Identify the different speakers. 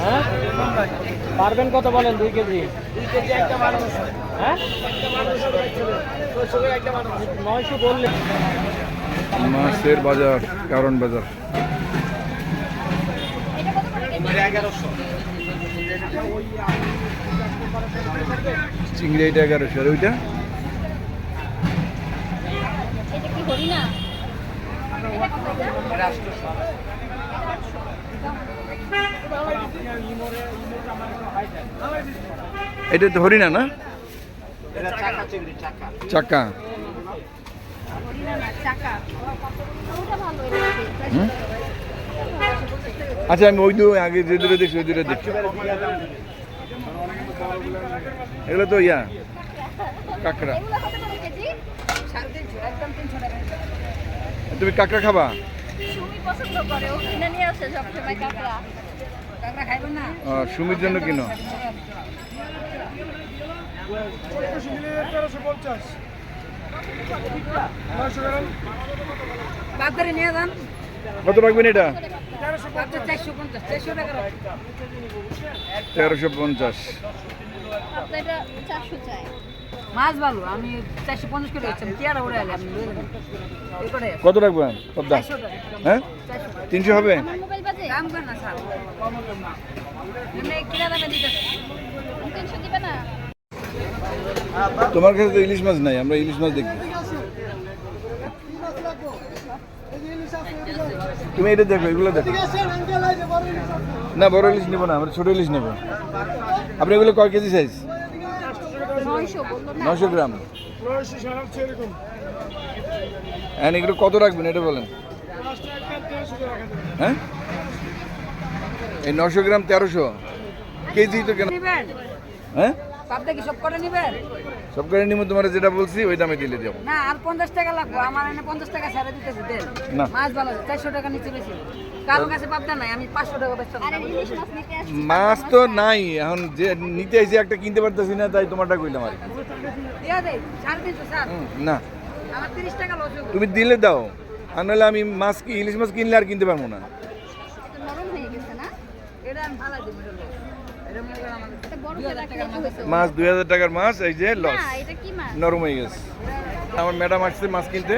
Speaker 1: হ্যাঁ? পারবেন কত বলেন? দুই কেজি। হ্যাঁ? নয়শো বললেন
Speaker 2: মাছের বাজার কারণ বাজার। চিংড়ি এইটা এগারোশো। আর ওইটা?
Speaker 3: এটা কি হরিণা?
Speaker 2: এটা তো হরিণা না?
Speaker 3: না চাকা?
Speaker 2: আচ্ছা আমি ওই দু আগে যে দূরে দেখছি ওই দূরে দেখছি। এগুলো তো ইয়া কাঁকড়া। তুমি কাঁকড়া খাবা?
Speaker 3: পছন্দ করে ও কিনে নিয়ে আসে সবসময় কাঁকড়া।
Speaker 2: সুমির জন্য কিনো?
Speaker 4: বাজারে নিয়ে যান
Speaker 2: কত রাখবেন এটা? তেরোশো পঞ্চাশ।
Speaker 4: মাছ ভালো আমি চারশো পঞ্চাশ করে কি আর ওরা
Speaker 2: কত রাখবেন? হ্যাঁ? তিনশো হবে?
Speaker 4: দাম করেন না স্যার এমনি কিনা দামে দিতেছে
Speaker 3: তিনশো দিবে না।
Speaker 2: তোমার কাছে তো ইলিশ মাছ নাই আমরা ইলিশ মাছ দেখি তুমি এটা দেখো এগুলো দেখো। না বড় ইলিশ নেব না আমরা ছোট ইলিশ নেব। আপনি এগুলো কয় কেজি সাইজ নশো গ্রাম। হ্যাঁ এগুলো কত রাখবেন এটা বলেন। হ্যাঁ? এই নশো গ্রাম তেরোশো। কেজি তো কেন হ্যাঁ?
Speaker 4: পাবদা কি সব করে নিবেন?
Speaker 2: সব করে নিমো তোমার যেটা বলছি ওই দামে দিলে যাব
Speaker 4: না আর পঞ্চাশ টাকা লাগবে। আমার এনে পঞ্চাশ টাকা ছেড়ে দিতেছে দেন।
Speaker 2: না।
Speaker 4: মাছ ভালো চারশো টাকা নিচে বেশি। কারও কাছে পাবদা নাই আমি পাঁচশো টাকা বেচতে
Speaker 3: মাছ নিতে আসছি
Speaker 2: মাছ তো নাই এখন যে নিতে আইসি একটা কিনতে পারতেছি না তাই তোমারটা কইলাম আর না।
Speaker 4: আমার তিরিশ টাকা লস হবে
Speaker 2: তুমি দিলে দাও। আর নাহলে আমি মাছ কি ইলিশ মাছ কিনলে আর কিনতে পারব না? মাছ দুই হাজার টাকার মাছ এই যে লস। নরম হয়ে গেছে। আমার ম্যাডাম আসছে মাছ কিনতে।